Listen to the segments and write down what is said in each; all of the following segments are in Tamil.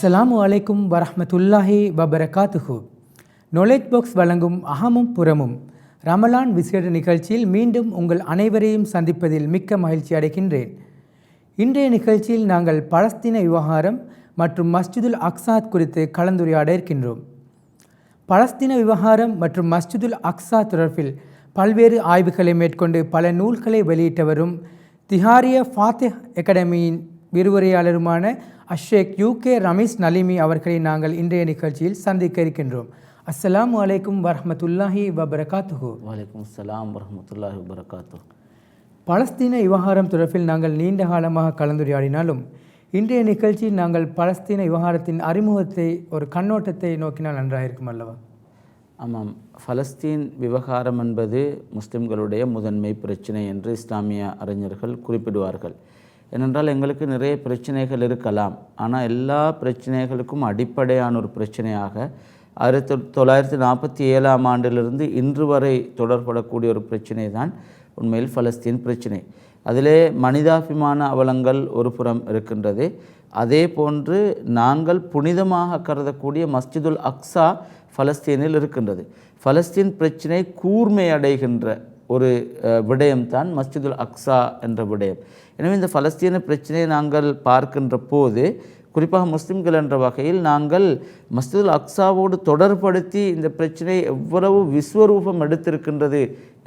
அஸ்ஸலாமு அலைக்கும் வரஹ்மத்துல்லாஹி வபரகாத்துஹு. நொலேஜ் பாக்ஸ் வழங்கும் அகமும் புறமும். ரமலான் விசேட நிகழ்ச்சியில் மீண்டும் உங்கள் அனைவரையும் சந்திப்பதில் மிக்க மகிழ்ச்சி அடைகின்றேன். இன்றைய நிகழ்ச்சியில் நாங்கள் பலஸ்தீன விவகாரம் மற்றும் மஸ்ஜிதுல் அக்சாத் குறித்து கலந்துரையாட இருக்கின்றோம். பலஸ்தீன விவகாரம் மற்றும் மஸ்ஜிதுல் அக்சா தொடர்பில் பல்வேறு ஆய்வுகளை மேற்கொண்டு பல நூல்களை வெளியிட்டவரும் திஹாரிய ஃபாத்திஹ் அகாடமியின் விரிவுரையாளருமான அஷேக் யூகே ரமீஸ் நலிமி அவர்களை நாங்கள் இன்றைய நிகழ்ச்சியில் சந்திக்க இருக்கின்றோம். அஸ்ஸலாமு அலைக்கும் வரஹ்மத்துல்லாஹி வபரகாத்துஹு. வலைக்கம் அஸ்ஸலாம் வரமத்துல்லாஹி வபரகாத்து பலஸ்தீன விவகாரம் தொடர்பில் நாங்கள் நீண்ட காலமாக கலந்துரையாடினாலும் இன்றைய நிகழ்ச்சியில் நாங்கள் பலஸ்தீன விவகாரத்தின் அறிமுகத்தை ஒரு கண்ணோட்டத்தை நோக்கினால் நன்றாக இருக்கும் அல்லவா? ஆமாம். ஃபலஸ்தீன் விவகாரம் என்பது முஸ்லிம்களுடைய முதன்மை பிரச்சனை என்று இஸ்லாமிய அறிஞர்கள் குறிப்பிடுவார்கள். ஏனென்றால் எங்களுக்கு நிறைய பிரச்சனைகள் இருக்கலாம். ஆனால் எல்லா பிரச்சனைகளுக்கும் அடிப்படையான ஒரு பிரச்சனையாக ஆயிரத்தி தொள்ளாயிரத்தி நாற்பத்தி ஏழாம் ஆண்டிலிருந்து இன்று வரை தொடர்படக்கூடிய ஒரு பிரச்சனை தான் உண்மையில் ஃபலஸ்தீன் பிரச்சனை. அதிலே மனிதாபிமான அவலங்கள் ஒரு புறம் இருக்கின்றது. அதே போன்று நாங்கள் புனிதமாக கருதக்கூடிய மஸ்ஜிதுல் அக்ஸா ஃபலஸ்தீனில் இருக்கின்றது. ஃபலஸ்தீன் பிரச்சனை கூர்மை அடைகின்ற ஒரு விடயம்தான் மஸ்ஜிதுல் அக்ஸா என்ற விடயம். எனவே இந்த ஃபலஸ்தீன பிரச்சனையை நாங்கள் பார்க்கின்ற போது குறிப்பாக முஸ்லிம்கள் என்ற வகையில் நாங்கள் மஸ்ஜிதுல் அக்ஸாவோடு தொடர்படுத்தி இந்த பிரச்சனை எவ்வளவு விஸ்வரூபம் எடுத்திருக்கின்றது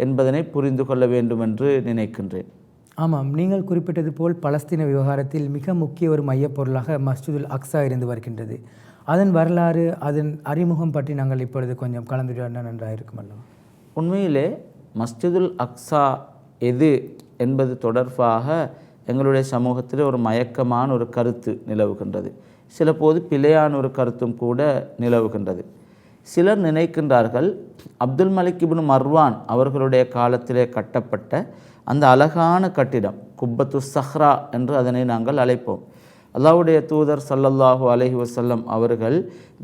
என்பதனை புரிந்து கொள்ள வேண்டும் என்று நினைக்கின்றேன். ஆமாம் நீங்கள் குறிப்பிட்டது போல் பலஸ்தீன விவகாரத்தில் மிக முக்கிய ஒரு மையப்பொருளாக மஸ்ஜிதுல் அக்ஸா இருந்து வருகின்றது. அதன் வரலாறு அதன் அறிமுகம் பற்றி நாங்கள் இப்பொழுது கொஞ்சம் கலந்துரையாடினால் நன்றாக இருக்கும் அல்லவா? உண்மையிலே மஸ்ஜிதுல் அக்ஸா எது என்பது தொடர்பாக எங்களுடைய சமூகத்தில் ஒரு மயக்கமான ஒரு கருத்து நிலவுகின்றது. சில போது பிழையான ஒரு கருத்தும் கூட நிலவுகின்றது. சிலர் நினைக்கின்றார்கள் அப்துல் மலிக் இப்னு மர்வான் அவர்களுடைய காலத்திலே கட்டப்பட்ட அந்த அழகான கட்டிடம் குப்பத்து சஹ்ரா என்று அதனை நாங்கள் அழைப்போம். அல்லாவுடைய தூதர் சல்லல்லாஹு அலஹி வசல்லம் அவர்கள்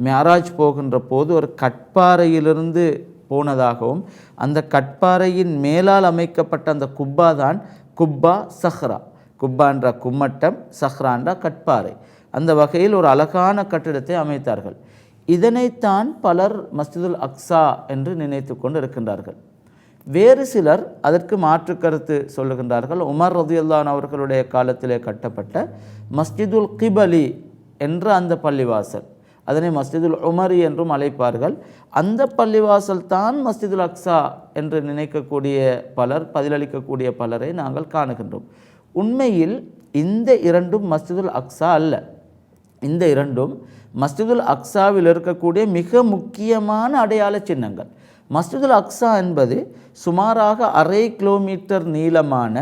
மேராஜ் போகின்ற போது ஒரு கட்பாறையிலிருந்து போனதாகவும் அந்த கட்பாறையின் மேலால் அமைக்கப்பட்ட அந்த குப்பா தான் குப்பா சஹ்ரா. குப்பான்ற கும்மட்டம் சஹ்ரான்ற கட்பாறை. அந்த வகையில் ஒரு அழகான கட்டிடத்தை அமைத்தார்கள். இதனைத்தான் பலர் மஸ்ஜிதுல் அக்ஸா என்று நினைத்து கொண்டு இருக்கின்றார்கள். வேறு சிலர் அதற்கு மாற்று கருத்து சொல்லுகின்றார்கள். உமர் ரதியுல்லான் அவர்களுடைய காலத்திலே கட்டப்பட்ட மஸ்ஜிதுல் கிபலி என்ற அந்த பள்ளிவாசல். அதனை மஸ்ஜிதுல் உமரி என்றும் அழைப்பார்கள். அந்த பள்ளிவாசல் தான் மஸ்ஜிதுல் அக்ஸா என்று நினைக்கக்கூடிய பலர் பதிலளிக்கக்கூடிய பலரை நாங்கள் காணுகின்றோம். உண்மையில் இந்த இரண்டும் மஸ்ஜிதுல் அக்ஸா அல்ல. இந்த இரண்டும் மஸ்ஜிதுல் அக்ஸாவில் இருக்கக்கூடிய மிக முக்கியமான அடையாள சின்னங்கள். மஸ்ஜிதுல் அக்ஸா என்பது சுமாராக அரை கிலோமீட்டர் நீளமான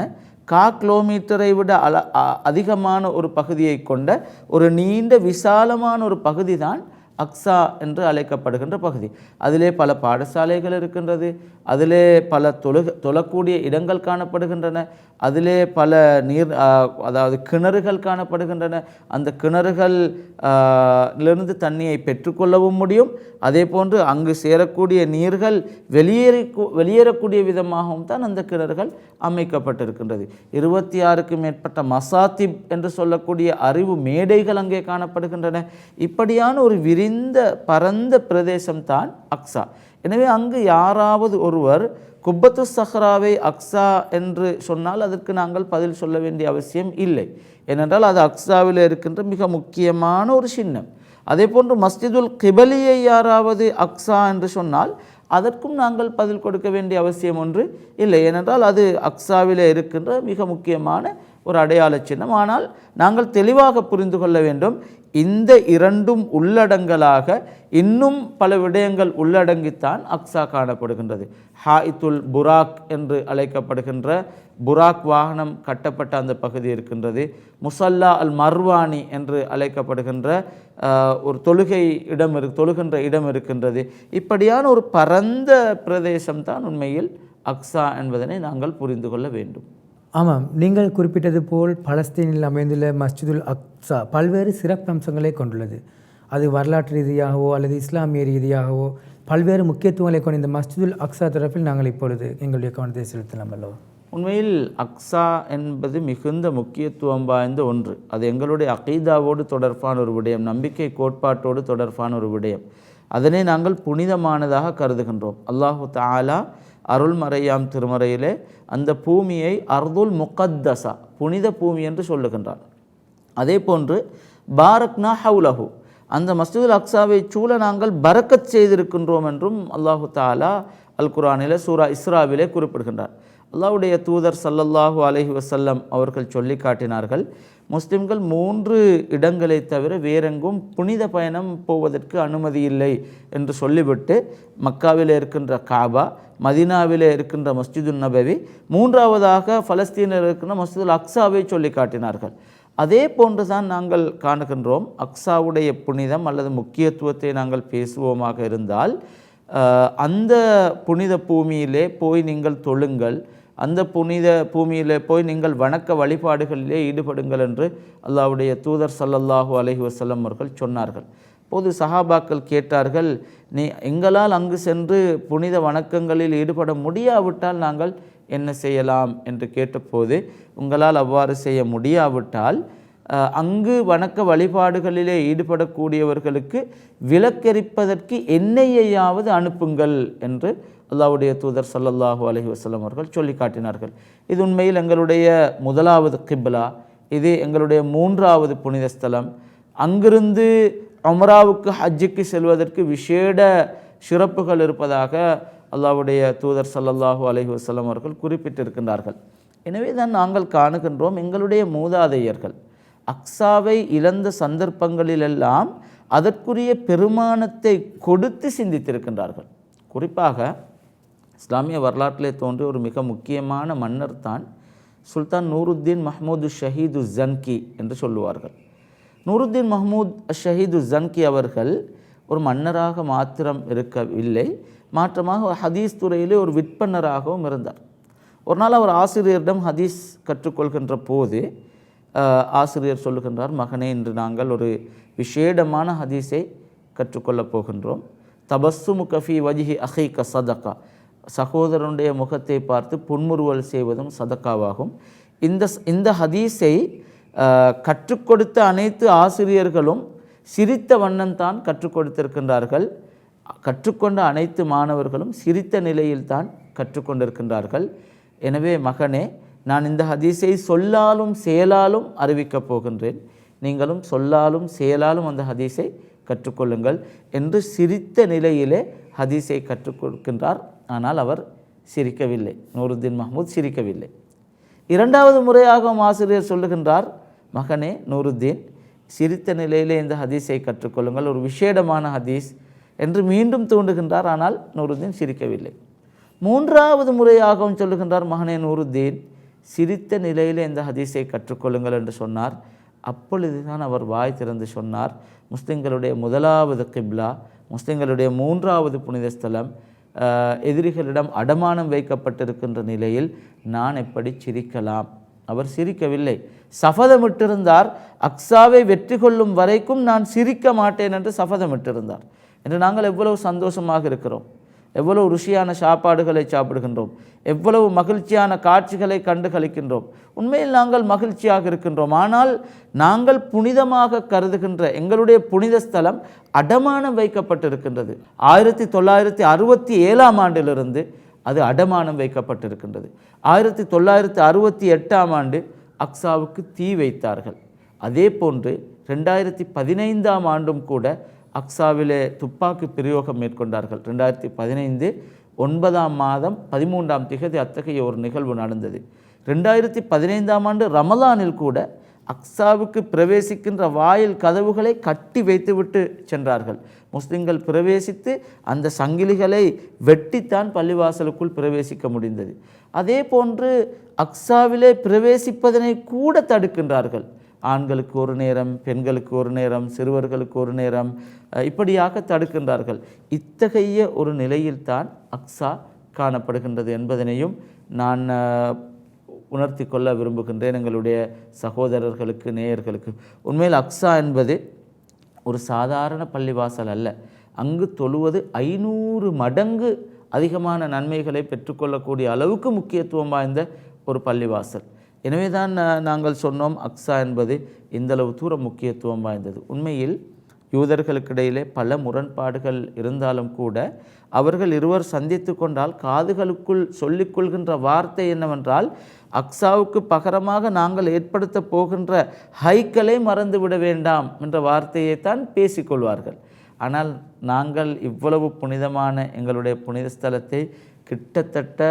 கா கிலோமீட்டரை விட அல அ- அதிகமான ஒரு பகுதியை கொண்ட ஒரு நீண்ட விசாலமான ஒரு பகுதி தான் அக்ஸா என்று அழைக்கப்படுகின்ற பகுதி. அதிலே பல பாடசாலைகள் இருக்கின்றது. அதிலே பல தொழுக தொழக்கூடிய இடங்கள் காணப்படுகின்றன. அதிலே பல நீர் அதாவது கிணறுகள் காணப்படுகின்றன. அந்த கிணறுகள் லிருந்து தண்ணியை பெற்றுக்கொள்ளவும் முடியும். அதே போன்று அங்கு சேரக்கூடிய நீர்கள் வெளியேறி வெளியேறக்கூடிய விதமாகவும் தான் அந்த கிணறுகள் அமைக்கப்பட்டிருக்கின்றது. இருபத்தி ஆறுக்கு மேற்பட்ட மசாத்திப் என்று சொல்லக்கூடிய அறிவு மேடைகள் அங்கே காணப்படுகின்றன. இப்படியான ஒரு விரி விரிந்த பரந்த பிரதேசம்தான் அக்ஸா. எனவே அங்கு யாராவது ஒருவர் குப்பத்து சஹ்ராவை அக்ஸா என்று சொன்னால் அதற்கு நாங்கள் பதில் சொல்ல வேண்டிய அவசியம் இல்லை. ஏனென்றால் அது அக்ஸாவில் இருக்கின்ற மிக முக்கியமான ஒரு சின்னம். அதே போன்று மஸ்ஜிதுல் கிபலியை யாராவது அக்ஸா என்று சொன்னால் அதற்கும் நாங்கள் பதில் கொடுக்க வேண்டிய அவசியம் ஒன்று இல்லை. ஏனென்றால் அது அக்ஸாவில் இருக்கின்ற மிக முக்கியமான ஒரு அடையாள சின்னம். ஆனால் நாங்கள் தெளிவாக புரிந்து கொள்ள வேண்டும் இந்த இரண்டும் உள்ளடங்கலாக இன்னும் பல விடயங்கள் உள்ளடங்கித்தான் அக்ஸா காணப்படுகின்றது. ஹாயித்துல் புராக் என்று அழைக்கப்படுகின்ற புராக் வாகனம் கட்டப்பட்ட அந்த பகுதி இருக்கின்றது. முசல்லா அல் மர்வானி என்று அழைக்கப்படுகின்ற ஒரு தொழுகை இடம் இரு தொழுகின்ற இடம் இருக்கின்றது. இப்படியான ஒரு பரந்த பிரதேசம்தான் உண்மையில் அக்ஸா என்பதனை நாங்கள் புரிந்து கொள்ள வேண்டும். ஆமாம் நீங்கள் குறிப்பிட்டது போல் பலஸ்தீனில் அமைந்துள்ள மஸ்ஜிதுல் அக்ஸா பல்வேறு சிறப்பம்சங்களை கொண்டுள்ளது. அது வரலாற்று ரீதியாகவோ அல்லது இஸ்லாமிய ரீதியாகவோ பல்வேறு முக்கியத்துவங்களை கொண்ட இந்த மஸ்ஜிதுல் அக்ஸா தரப்பில் நாங்கள் இப்பொழுது எங்களுடைய கவனத்தை செலுத்தலாம் அல்லவா? உண்மையில் அக்ஸா என்பது மிகுந்த முக்கியத்துவம் வாய்ந்த ஒன்று. அது எங்களுடைய அகீதாவோடு தொடர்பான ஒரு விடயம் நம்பிக்கை கோட்பாட்டோடு தொடர்பான ஒரு விடயம். அதனை நாங்கள் புனிதமானதாக கருதுகின்றோம். அல்லாஹு தாலா அருள்மறையாம் திருமறையிலே அந்த பூமியை அர்துல் முகத்தசா புனித பூமி என்று சொல்லுகின்றார். அதே போன்று பாரக்னா ஹவுலஹு அந்த மஸ்ஜிதுல் அக்ஸாவை சூழ நாங்கள் பரக்கத் செய்திருக்கின்றோம் என்றும் அல்லாஹு தாலா அல் குரானிலே சூரா இஸ்ராவிலே குறிப்பிடுகின்றார். அல்லாவுடைய தூதர் சல்லல்லாஹு அலஹி வசல்லம் அவர்கள் சொல்லி காட்டினார்கள் முஸ்லிம்கள் மூன்று இடங்களை தவிர வேறெங்கும் புனித பயணம் போவதற்கு அனுமதி இல்லை என்று சொல்லிவிட்டு மக்காவில் இருக்கின்ற காபா மதினாவில் இருக்கின்ற மஸ்ஜிதுன் நபவி மூன்றாவதாக பலஸ்தீனில் இருக்கின்ற மஸ்ஜிதுல் அக்ஸாவை சொல்லி காட்டினார்கள். அதே போன்று தான் நாங்கள் காணுகின்றோம். அக்ஸாவுடைய புனிதம் அல்லது முக்கியத்துவத்தை நாங்கள் பேசுவோமாக இருந்தால் அந்த புனித பூமியிலே போய் நீங்கள் தொழுங்கள். அந்த புனித பூமியிலே போய் நீங்கள் வணக்க வழிபாடுகளிலே ஈடுபடுங்கள் என்று அல்லாவுடைய தூதர் சல்லல்லாஹு அலஹி வசல்லம் அவர்கள் சொன்னார்கள். போது சஹாபாக்கள் கேட்டார்கள் நீ எங்களால் அங்கு சென்று புனித வணக்கங்களில் ஈடுபட முடியாவிட்டால் நாங்கள் என்ன செய்யலாம்? என்று கேட்டபோது உங்களால் அவ்வாறு செய்ய முடியாவிட்டால் அங்கு வணக்க வழிபாடுகளிலே ஈடுபடக்கூடியவர்களுக்கு விலக்கரிப்பதற்கு என்னையாவது அனுப்புங்கள் என்று அல்லாவுடைய தூதர் சல்லல்லாஹு அலஹி வசலம் அவர்கள் சொல்லி காட்டினார்கள் இது உண்மையில் எங்களுடைய முதலாவது கிப்லா. இது எங்களுடைய மூன்றாவது புனித ஸ்தலம். அங்கிருந்து அமராவுக்கு ஹஜ்ஜுக்கு செல்வதற்கு விசேட சிறப்புகள் இருப்பதாக அல்லாவுடைய தூதர் சல்லல்லாஹு அலஹி வசலம் அவர்கள் குறிப்பிட்டிருக்கின்றார்கள். எனவே தான் நாங்கள் காணுகின்றோம் எங்களுடைய மூதாதையர்கள். அக்ஸாவை இழந்த சந்தர்ப்பங்களிலெல்லாம் அதற்குரிய பெருமானத்தை கொடுத்து சிந்தித்திருக்கின்றார்கள். குறிப்பாக இஸ்லாமிய வரலாற்றிலே தோன்றிய ஒரு மிக முக்கியமான மன்னர் தான் சுல்தான் நூருத்தீன் மஹமூது ஷஹீது ஜன்கி என்று சொல்லுவார்கள். நூருத்தீன் மஹமூத் ஷஹீது ஜன்கி அவர்கள் ஒரு மன்னராக மாத்திரம் இருக்கவில்லை. மாற்றமாக ஹதீஸ் துறையிலே ஒரு விற்பனராகவும் இருந்தார். ஒரு நாள் அவர் ஆசிரியரிடம் ஹதீஸ் கற்றுக்கொள்கின்ற போது ஆசிரியர் சொல்லுகின்றார் மகனே இன்று நாங்கள் ஒரு விசேடமான ஹதீஸை கற்றுக்கொள்ளப் போகின்றோம். தபஸ்ஸுமு கஃபி வஜிஹி அஹை சதகா. சகோதரனுடைய முகத்தை பார்த்து புன்முறுவல் செய்வதும் சதக்காவாகும். இந்த இந்த ஹதீஸை கற்றுக் கொடுத்த அனைத்து ஆசிரியர்களும் சிரித்த வண்ணம் தான் கற்றுக் கொடுத்திருக்கின்றார்கள் கற்றுக்கொண்ட அனைத்து மாணவர்களும் சிரித்த நிலையில்தான் கற்றுக்கொண்டிருக்கின்றார்கள். எனவே மகனே நான் இந்த ஹதீஸை சொல்லாலும் செயலாலும் அறிவிக்கப் போகின்றேன். நீங்களும் சொல்லாலும் செயலாலும் அந்த ஹதீஸை கற்றுக்கொள்ளுங்கள் என்று சிரித்த நிலையிலே ஹதீஸை கற்றுக் கொடுக்கின்றார் ஆனால் அவர் சிரிக்கவில்லை. நூருத்தீன் மஹமூத் சிரிக்கவில்லை. இரண்டாவது முறையாகவும் ஆசிரியர் சொல்லுகின்றார் மகனே நூருத்தீன் சிரித்த நிலையிலே இந்த ஹதீஸை கற்றுக்கொள்ளுங்கள். ஒரு விசேடமான ஹதீஸ் என்று மீண்டும் தூண்டுகின்றார் ஆனால் நூருத்தீன் சிரிக்கவில்லை. மூன்றாவது முறையாகவும் சொல்லுகின்றார் மகனே நூருத்தீன் சிரித்த நிலையிலே இந்த ஹதீஸை கற்றுக்கொள்ளுங்கள் என்று சொன்னார். அப்பொழுதுதான் அவர் வாய் திறந்து சொன்னார் முஸ்லிம்களுடைய முதலாவது கிப்லா முஸ்லிம்களுடைய மூன்றாவது புனித ஸ்தலம் எதிரிகளிடம் அடமானம் வைக்கப்பட்டிருக்கின்ற நிலையில் நான் எப்படி சிரிக்கலாம்? அவர் சிரிக்கவில்லை. சபதமிட்டிருந்தார். அக்ஸாவை வெற்றி கொள்ளும் வரைக்கும் நான் சிரிக்க மாட்டேன் என்று சபதமிட்டிருந்தார். என்று நாங்கள் எவ்வளவு சந்தோஷமாக இருக்கிறோம். எவ்வளவு ருசியான சாப்பாடுகளை சாப்பிடுகின்றோம் எவ்வளவு மகிழ்ச்சியான காட்சிகளை கண்டு கழிக்கின்றோம் உண்மையில் நாங்கள் மகிழ்ச்சியாக இருக்கின்றோம். ஆனால் நாங்கள் புனிதமாக கருதுகின்ற எங்களுடைய புனித ஸ்தலம் அடமானம் வைக்கப்பட்டிருக்கின்றது. ஆயிரத்தி தொள்ளாயிரத்தி அறுபத்தி ஏழாம் ஆண்டிலிருந்து அது அடமானம் வைக்கப்பட்டிருக்கின்றது. ஆயிரத்தி தொள்ளாயிரத்தி அறுபத்தி எட்டாம் ஆண்டு அக்ஸாவுக்கு தீ வைத்தார்கள். அதே போன்று ரெண்டாயிரத்தி பதினைந்தாம் ஆண்டும் கூட அக்ஸாவிலே துப்பாக்கி பிரயோகம் மேற்கொண்டார்கள். ரெண்டாயிரத்தி பதினைந்து ஒன்பதாம் மாதம் பதிமூன்றாம் திகதி அத்தகைய ஒரு நிகழ்வு நடந்தது. ரெண்டாயிரத்தி பதினைந்தாம் ஆண்டு ரமலானில் கூட அக்ஸாவுக்கு பிரவேசிக்கின்ற வாயில் கதவுகளை கட்டி வைத்துவிட்டு சென்றார்கள். முஸ்லிம்கள் பிரவேசித்து அந்த சங்கிலிகளை வெட்டித்தான் பள்ளிவாசலுக்குள் பிரவேசிக்க முடிந்தது. அதே போன்று அக்ஸாவிலே பிரவேசிப்பதனை கூட தடுக்கின்றார்கள். ஆண்களுக்கு ஒரு நேரம் பெண்களுக்கு ஒரு நேரம் சிறுவர்களுக்கு ஒரு நேரம் இப்படியாக தடுக்கின்றார்கள். இத்தகைய ஒரு நிலையில்தான் அக்ஸா காணப்படுகின்றது என்பதனையும் நான் உணர்த்தி கொள்ள விரும்புகின்றேன் எங்களுடைய சகோதரர்களுக்கு நேயர்களுக்கு. உண்மையில் அக்ஸா என்பது ஒரு சாதாரண பள்ளிவாசல் அல்ல. அங்கு தொழுவது ஐநூறு மடங்கு அதிகமான நன்மைகளை பெற்றுக்கொள்ளக்கூடிய அளவுக்கு முக்கியத்துவம் வாய்ந்த ஒரு பள்ளிவாசல். எனவே தான் நாங்கள் சொன்னோம் அக்ஸா என்பது இந்தளவு தூரம் முக்கியத்துவம் வாய்ந்தது. உண்மையில் யூதர்களுக்கிடையிலே பல முரண்பாடுகள் இருந்தாலும் கூட அவர்கள் இருவர் சந்தித்து கொண்டால் காதுகளுக்குள் சொல்லிக்கொள்கின்ற வார்த்தை என்னவென்றால் அக்ஸாவுக்கு பகரமாக நாங்கள் ஏற்படுத்த போகின்ற ஹைக்களை மறந்து விட வேண்டாம் என்ற வார்த்தையைத்தான் பேசிக்கொள்வார்கள் ஆனால் நாங்கள் இவ்வளவு புனிதமான எங்களுடைய புனித ஸ்தலத்தை கிட்டத்தட்ட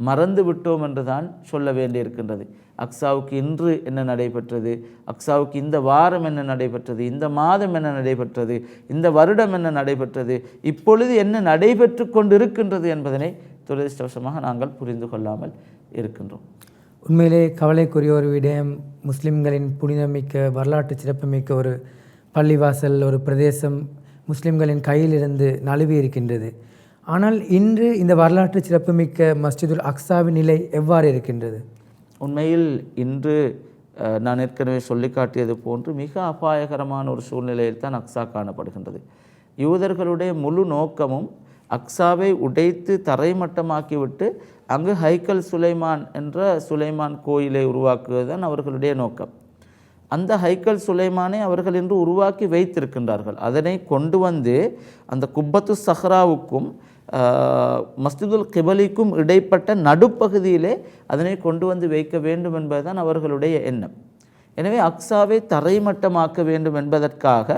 மறந்து விட்டோம் என்று தான் சொல்ல வேண்டியிருக்கின்றது. அக்ஸாவுக்கு இன்று என்ன நடைபெற்றது? அக்ஸாவுக்கு இந்த வாரம் என்ன நடைபெற்றது? இந்த மாதம் என்ன நடைபெற்றது? இந்த வருடம் என்ன நடைபெற்றது? இப்பொழுது என்ன நடைபெற்று கொண்டிருக்கின்றது என்பதனை துரதிருஷ்டவசமாக நாங்கள் புரிந்து கொள்ளாமல் இருக்கின்றோம். உண்மையிலே கவலைக்குரிய ஒரு விடயம் முஸ்லிம்களின் புனிதமிக்க வரலாற்று சிறப்புமிக்க ஒரு பள்ளிவாசல் ஒரு பிரதேசம் முஸ்லிம்களின் கையிலிருந்து நழுவி இருக்கின்றது ஆனால் இன்று இந்த வரலாற்று சிறப்புமிக்க மஸ்ஜிதுல் அக்ஸாவின் நிலை எவ்வாறு இருக்கின்றது? உண்மையில் இன்று நான் ஏற்கனவே சொல்லி காட்டியது போன்று மிக அபாயகரமான ஒரு சூழ்நிலையில் தான் அக்ஸா காணப்படுகின்றது. யூதர்களுடைய முழு நோக்கமும் அக்ஸாவை உடைத்து தரைமட்டமாக்கிவிட்டு அங்கு ஹைக்கல் சுலைமான் என்ற சுலைமான் கோயிலை உருவாக்குவது தான் அவர்களுடைய நோக்கம். அந்த ஹைக்கல் சுலைமானை அவர்கள் இன்று உருவாக்கி வைத்திருக்கின்றார்கள். அதனை கொண்டு வந்து அந்த குப்பத்து சஹ்ராவுக்கும் மஸ்திதுல் கிபலிக்கும் இடைப்பட்ட நடுப்பகுதியிலே அதனை கொண்டு வந்து வைக்க வேண்டும் என்பதுதான் அவர்களுடைய எண்ணம். எனவே அக்ஸாவை தரைமட்டமாக்க வேண்டும் என்பதற்காக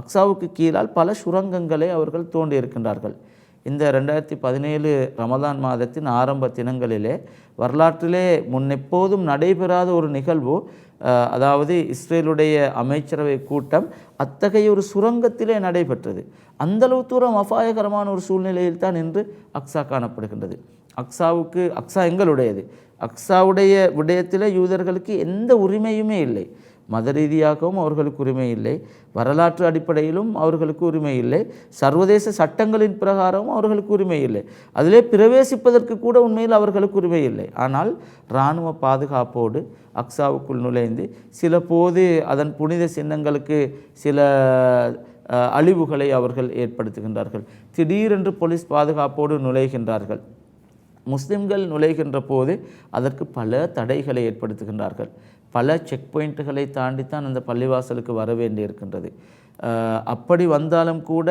அக்ஸாவுக்கு கீழால் பல சுரங்கங்களை அவர்கள் தோண்டியிருக்கின்றார்கள். இந்த ரெண்டாயிரத்தி பதினேழு ரமதான் மாதத்தின் ஆரம்ப தினங்களிலே வரலாற்றிலே முன்னெப்போதும் நடைபெறாத ஒரு நிகழ்வு அதாவது இஸ்ரேலுடைய அமைச்சரவை கூட்டம் அத்தகைய ஒரு சுரங்கத்திலே நடைபெற்றது. அந்தளவு தூரம் அபாயகரமான ஒரு சூழ்நிலையில் தான் இன்று அக்ஸா காணப்படுகின்றது. அக்ஸாவுக்கு அக்ஸா எங்களுடையது. அக்ஸாவுடைய விடயத்தில் யூதர்களுக்கு எந்த உரிமையுமே இல்லை. மத ரீதியாகவும் அவர்களுக்கு உரிமை இல்லை. வரலாற்று அடிப்படையிலும் அவர்களுக்கு உரிமை இல்லை. சர்வதேச சட்டங்களின் பிரகாரமும் அவர்களுக்கு உரிமை இல்லை. அதிலே பிரவேசிப்பதற்கு கூட உண்மையில் அவர்களுக்கு உரிமை இல்லை. ஆனால் இராணுவ பாதுகாப்போடு அக்ஸாவுக்குள் நுழைந்து சில போது அதன் புனித சின்னங்களுக்கு சில அழிவுகளை அவர்கள் ஏற்படுத்துகின்றார்கள். திடீரென்று போலீஸ் பாதுகாப்போடு நுழைகின்றார்கள். முஸ்லிம்கள் நுழைகின்ற போது அதற்கு பல தடைகளை ஏற்படுத்துகின்றார்கள். பல செக் பாயிண்ட்டுகளை தாண்டித்தான் அந்த பள்ளிவாசலுக்கு வர வேண்டியிருக்கின்றது. அப்படி வந்தாலும் கூட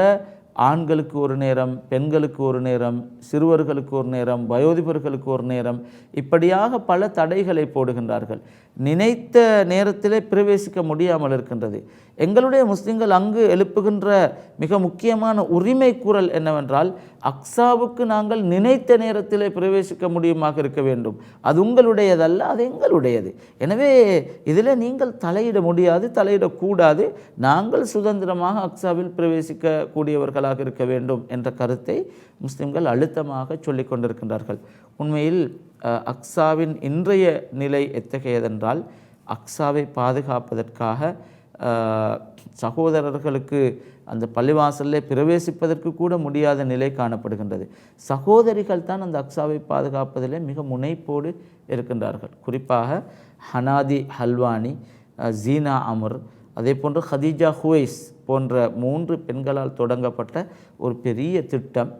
ஆண்களுக்கு ஒரு நேரம் பெண்களுக்கு ஒரு நேரம் சிறுவர்களுக்கு ஒரு நேரம் வயோதிபர்களுக்கு ஒரு நேரம் இப்படியாக பல தடைகளை போடுகின்றார்கள். நினைத்த நேரத்திலே பிரவேசிக்க முடியாமல் இருக்கின்றது. எங்களுடைய முஸ்லிம்கள் அங்கு எழுப்புகின்ற மிக முக்கியமான உரிமை கூறல் என்னவென்றால் அக்ஸாவுக்கு நாங்கள் நினைத்த நேரத்திலே பிரவேசிக்க முடியுமாக இருக்க வேண்டும். அது உங்களுடையதல்ல அது எங்களுடையது. எனவே இதில் நீங்கள் தலையிட முடியாது தலையிடக்கூடாது. நாங்கள் சுதந்திரமாக அக்ஸாவில் பிரவேசிக்க கூடியவர்களாக இருக்க வேண்டும் என்ற கருத்தை முஸ்லிம்கள் அழுத்தமாக சொல்லி கொண்டிருக்கின்றார்கள். உண்மையில் அக்ஸாவின் இன்றைய நிலை எத்தகையதென்றால் அக்ஸாவை பாதுகாப்பதற்காக சகோதரர்களுக்கு அந்த பள்ளிவாசலில் பிரவேசிப்பதற்கு கூட முடியாத நிலை காணப்படுகின்றது. சகோதரிகள் தான் அந்த அக்ஸாவை பாதுகாப்பதில் மிக முனைப்போடு இருக்கின்றார்கள். குறிப்பாக ஹனாதி ஹல்வானி ஜீனா அமர் அதே போன்று ஹதீஜா ஹுவைஸ் போன்ற மூன்று பெண்களால் தொடங்கப்பட்ட ஒரு பெரிய திட்டம்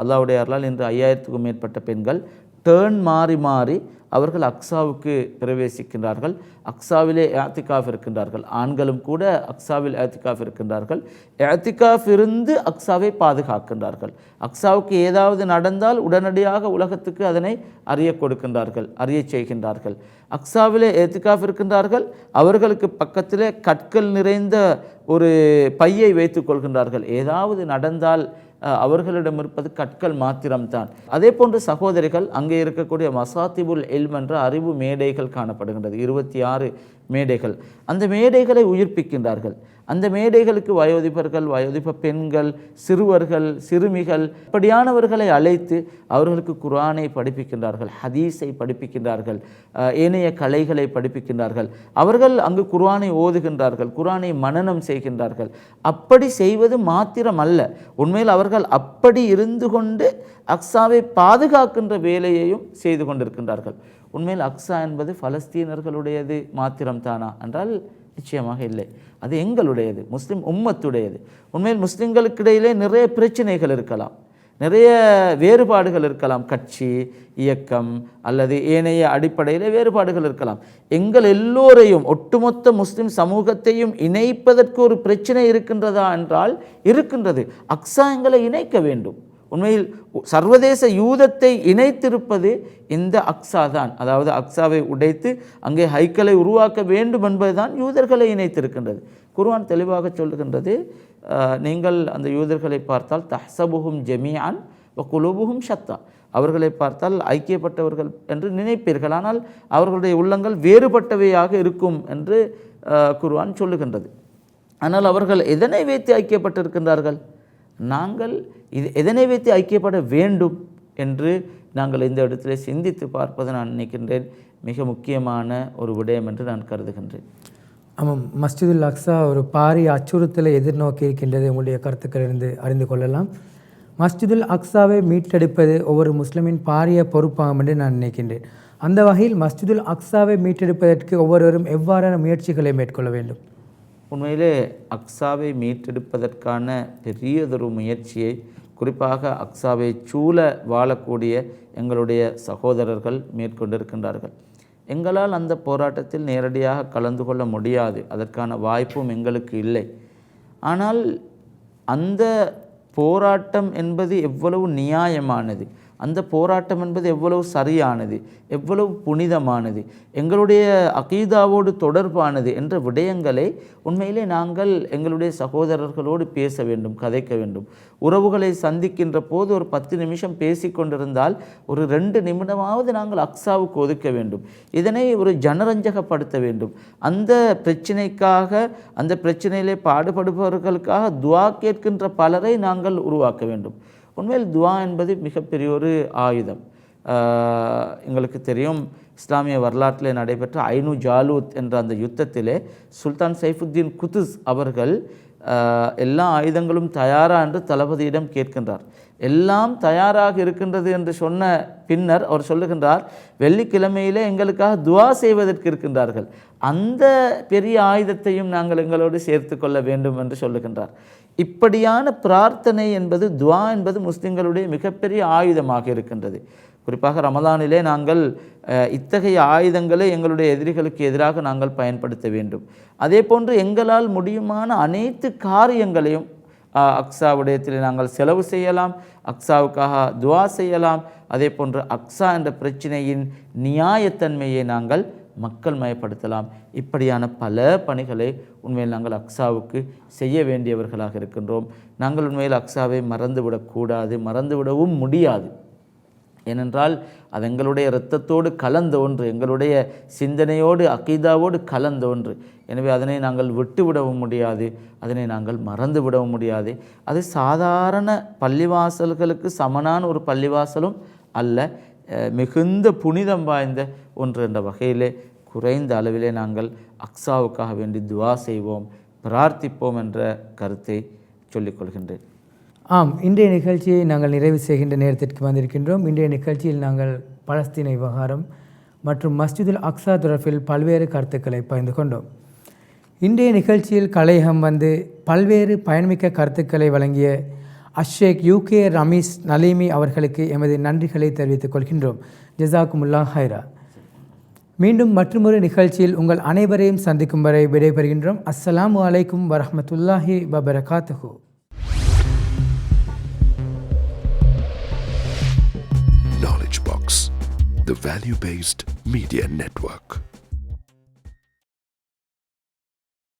அல்லாவுடைய அருளால் இன்று ஐயாயிரத்துக்கும் மேற்பட்ட பெண்கள் டேர்ன் மாறி மாறி அவர்கள் அக்ஸாவுக்கு பிரவேசிக்கின்றார்கள். அக்ஸாவிலே ஏத்திகாஃப் இருக்கின்றார்கள். ஆண்களும் கூட அக்ஸாவில் ஏத்திகாஃப் இருக்கின்றார்கள். ஏத்திகாஃப் இருந்து அக்ஸாவை பாதுகாக்கின்றார்கள். அக்ஸாவுக்கு ஏதாவது நடந்தால் உடனடியாக உலகத்துக்கு அதனை அறிய கொடுக்கின்றார்கள் அறிய செய்கின்றார்கள். அக்ஸாவிலே ஏத்திகாஃப் இருக்கின்றார்கள். அவர்களுக்கு பக்கத்திலே கற்கள் நிறைந்த ஒரு பையை வைத்துக் கொள்கின்றார்கள். ஏதாவது நடந்தால் அவர்களிடம் இருப்பது கற்கள் மாத்திரம்தான். அதே போன்று சகோதரிகள் அங்கே இருக்கக்கூடிய மசாத்திபுல் எல்ம் என்ற அறிவு மேடைகள் காணப்படுகின்றது. இருபத்தி ஆறு மேடைகள். அந்த மேடைகளை உயிர்ப்பிக்கின்றார்கள். அந்த மேடைகளுக்கு வயோதிபர்கள் வயோதிப பெண்கள் சிறுவர்கள் சிறுமிகள் இப்படியானவர்களை அழைத்து அவர்களுக்கு குரானை படிப்பிக்கின்றார்கள் ஹதீஸை படிப்பிக்கின்றார்கள் ஏனைய கலைகளை படிப்பிக்கின்றார்கள். அவர்கள் அங்கு குரானை ஓதுகின்றார்கள் குரானை மனனம் செய்கின்றார்கள். அப்படி செய்வது மாத்திரம் அல்ல உண்மையில் அவர்கள் அப்படி இருந்து கொண்டு அக்ஸாவை பாதுகாக்கின்ற வேலையையும் செய்து கொண்டிருக்கின்றார்கள். உண்மையில் அக்ஸா என்பது பலஸ்தீனர்களுடையது மாத்திரம்தானா? என்றால் நிச்சயமாக இல்லை. அது எங்களுடையது முஸ்லீம் உம்மத்துடையது. உண்மையில் முஸ்லீம்களுக்கிடையிலே நிறைய பிரச்சனைகள் இருக்கலாம். நிறைய வேறுபாடுகள் இருக்கலாம். கட்சி இயக்கம் அல்லது ஏனைய அடிப்படையில் வேறுபாடுகள் இருக்கலாம். எங்கள் எல்லோரையும் ஒட்டுமொத்த முஸ்லிம் சமூகத்தையும் இணைப்பதற்கு ஒரு பிரச்சனை இருக்கின்றதா என்றால் இருக்கின்றது. அக்ஸா எங்களை இணைக்க வேண்டும். உண்மையில் சர்வதேச யூதத்தை இணைத்திருப்பது இந்த அக்ஸா தான். அதாவது அக்ஸாவை உடைத்து அங்கே ஹைக்கலை உருவாக்க வேண்டும் என்பதுதான் யூதர்களை இணைத்திருக்கின்றது. குர்ஆன் தெளிவாக சொல்லுகின்றது நீங்கள் அந்த யூதர்களை பார்த்தால் தஹ்சபுஹும் ஜெமியான் வ குலுபுஹும் ஷத்தா. அவர்களை பார்த்தால் ஐக்கியப்பட்டவர்கள் என்று நினைப்பீர்கள். ஆனால் அவர்களுடைய உள்ளங்கள் வேறுபட்டவையாக இருக்கும் என்று அஹ், சொல்லுகின்றது. ஆனால் அவர்கள் எதனை வைத்து ஐக்கியப்பட்டிருக்கின்றார்கள்? நாங்கள் இது எதனை வைத்து ஐக்கியப்பட வேண்டும் என்று நாங்கள் இந்த இடத்திலே சிந்தித்து பார்ப்பது நான் நினைக்கின்றேன். மிக முக்கியமான ஒரு விடயம் என்று நான் கருதுகின்றேன். ஆமாம் மஸ்ஜிதுல் அக்ஸா ஒரு பாரிய அச்சுறுத்தலை எதிர்நோக்கி இருக்கின்றது உங்களுடைய கருத்துக்களிலிருந்து அறிந்து கொள்ளலாம். மஸ்ஜிதுல் அக்ஸாவை மீட்டெடுப்பது ஒவ்வொரு முஸ்லிமின் பாரிய பொறுப்பாகும் என்று நான் நினைக்கின்றேன். அந்த வகையில் மஸ்ஜிதுல் அக்ஸாவை மீட்டெடுப்பதற்கு ஒவ்வொருவரும் எவ்வாறான முயற்சிகளை மேற்கொள்ள வேண்டும்? உண்மையிலே அக்ஸாவை மீட்டெடுப்பதற்கான பெரியதொரு முயற்சியை குறிப்பாக அக்ஸாவை சூழ வாழக்கூடிய எங்களுடைய சகோதரர்கள் மேற்கொண்டிருக்கின்றார்கள். எங்களால் அந்த போராட்டத்தில் நேரடியாக கலந்து கொள்ள முடியாது. அதற்கான வாய்ப்பும் எங்களுக்கு இல்லை. ஆனால் அந்த போராட்டம் என்பது எவ்வளவு நியாயமானது? அந்த போராட்டம் என்பது எவ்வளவு சரியானது எவ்வளவு புனிதமானது எங்களுடைய அகீதாவோடு தொடர்பானது என்ற விடயங்களை உண்மையிலே நாங்கள் எங்களுடைய சகோதரர்களோடு பேச வேண்டும் கதைக்க வேண்டும். உறவுகளை சந்திக்கின்ற போது ஒரு பத்து நிமிஷம் பேசிக்கொண்டிருந்தால் ஒரு ரெண்டு நிமிடமாவது நாங்கள் அக்ஸாவுக்கு ஒதுக்க வேண்டும். இதனை ஒரு ஜனரஞ்சகப்படுத்த வேண்டும். அந்த பிரச்சினைக்காக அந்த பிரச்சனையிலே பாடுபடுபவர்களுக்காக துவா கேட்கின்ற பலரை நாங்கள் உருவாக்க வேண்டும். உண்மையில் துவா என்பது மிகப்பெரிய ஒரு ஆயுதம் எங்களுக்கு தெரியும் இஸ்லாமிய வரலாற்றில் நடைபெற்ற ஐனு ஜாலூத் என்ற அந்த யுத்தத்திலே சுல்தான் சைஃபுத்தீன் குத்துஸ் அவர்கள் எல்லா ஆயுதங்களும் தயாரா என்று தளபதியிடம் கேட்கின்றார். எல்லாம் தயாராக இருக்கின்றது என்று சொன்ன பின்னர் அவர் சொல்லுகின்றார் வெள்ளிக்கிழமையிலே எங்களுக்காக துவா செய்வதற்கு இருக்கின்றார்கள். அந்த பெரிய ஆயுதத்தையும் நாங்கள் எங்களோடு சேர்த்து கொள்ள வேண்டும் என்று சொல்லுகின்றார். இப்படியான பிரார்த்தனை என்பது துவா என்பது முஸ்லிம்களுடைய மிகப்பெரிய ஆயுதமாக இருக்கின்றது. குறிப்பாக ரமதானிலே நாங்கள் இத்தகைய ஆயுதங்களை எங்களுடைய எதிரிகளுக்கு எதிராக நாங்கள் பயன்படுத்த வேண்டும். அதே போன்று எங்களால் முடியுமான அனைத்து காரியங்களையும் அக்ஸா விடயத்தில் நாங்கள் செலவு செய்யலாம் அக்ஸாவுக்காக துவா செய்யலாம். அதே போன்று அக்ஸா என்ற பிரச்சினையின் நியாயத்தன்மையை நாங்கள் மக்கள் மயப்படுத்தலாம். இப்படியான பல பணிகளை உண்மையில் நாங்கள் அக்ஸாவுக்கு செய்ய வேண்டியவர்களாக இருக்கின்றோம். நாங்கள் உண்மையில் அக்ஸாவை மறந்துவிடக்கூடாது மறந்துவிடவும் முடியாது. ஏனென்றால் அது எங்களுடைய இரத்தத்தோடு கலந்த ஒன்று எங்களுடைய சிந்தனையோடு அகீதாவோடு கலந்த ஒன்று. எனவே அதனை நாங்கள் விட்டுவிடவும் முடியாது அதனை நாங்கள் மறந்து விடவும் முடியாது. அது சாதாரண பள்ளிவாசல்களுக்கு சமனான ஒரு பள்ளிவாசலும் அல்ல மிகுந்த புனிதம் வாய்ந்த ஒன்று என்ற வகையிலே குறைந்த அளவிலே நாங்கள் அக்ஸாவுக்காக வேண்டி துவா செய்வோம் பிரார்த்திப்போம் என்ற கருத்தை சொல்லிக்கொள்கின்றேன் ஆம் இன்றைய நிகழ்ச்சியை நாங்கள் நிறைவு செய்கின்ற நேரத்திற்கு வந்திருக்கின்றோம். இன்றைய நிகழ்ச்சியில் நாங்கள் பலஸ்தீன விவகாரம் மற்றும் மஸ்ஜிதுல் அக்ஸா தொடர்பில் பல்வேறு கருத்துக்களை பகிர்ந்து கொண்டோம். இன்றைய நிகழ்ச்சியில் கலையகம் வந்து பல்வேறு பயன்மிக்க கருத்துக்களை வழங்கிய அஷேக் யூகே ரமீஸ் நலீமி அவர்களுக்கு எமது நன்றிகளை தெரிவித்துக் கொள்கின்றோம். ஜிசாக்குமுல்லா ஹைரா மீண்டும் மற்றொரு நிகழ்ச்சியில் உங்கள் அனைவரையும் சந்திக்கும் வரை விடைபெறுகின்றோம். அஸ்ஸலாமு அலைக்கும் வரமத்துல்லாஹி வபரகாத்துஹூ. The value based media network.